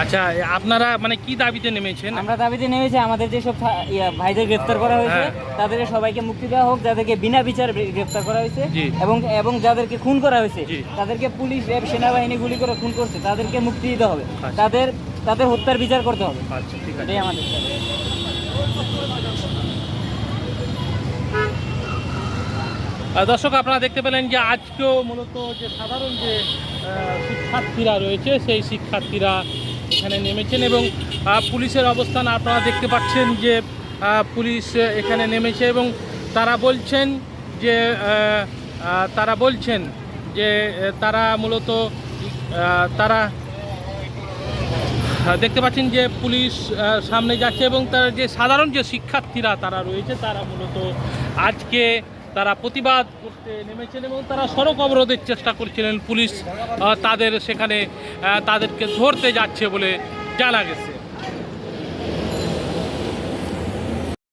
আচ্ছা আপনারা মানে কি দাবিতে নেমেছেন? আমরা দাবিতে নেমেছি আমাদের যেসব ভাইদের গ্রেফতার করা হয়েছে হ্যাঁ। তাদের সবাইকে মুক্তি দেওয়া হোক যাদেরকে বিনা বিচার গ্রেফতার করা হয়েছে এবং এবং যাদেরকে খুন করা হয়েছে তাদেরকে পুলিশ সেনাবাহিনী গুলি করে খুন করছে তাদেরকে মুক্তি দিতে হবে। আচ্ছা। তাদের তাদের হত্যার বিচার করতে হবে। আচ্ছা ঠিক আছে। আমাদের দর্শক আপনারা দেখতে পেলেন যে আজকেও মূলত যে সাধারণ যে শিক্ষার্থীরা রয়েছে সেই শিক্ষার্থীরা এখানে নেমেছেন এবং পুলিশের অবস্থান আপনারা দেখতে পাচ্ছেন যে পুলিশ এখানে নেমেছে এবং তারা বলছেন যে তারা বলছেন যে তারা মূলত তারা দেখতে পাচ্ছেন যে পুলিশ সামনে যাচ্ছে এবং তার যে সাধারণ যে শিক্ষার্থীরা তারা রয়েছে, তারা মূলত আজকে তারা প্রতিবাদ করতে নেমেছেন এবং তারা সড়ক অবরোধের চেষ্টা করছিলেন পুলিশ তাদের সেখানে তাদেরকে ধরতে যাচ্ছে বলে জানা গেছে।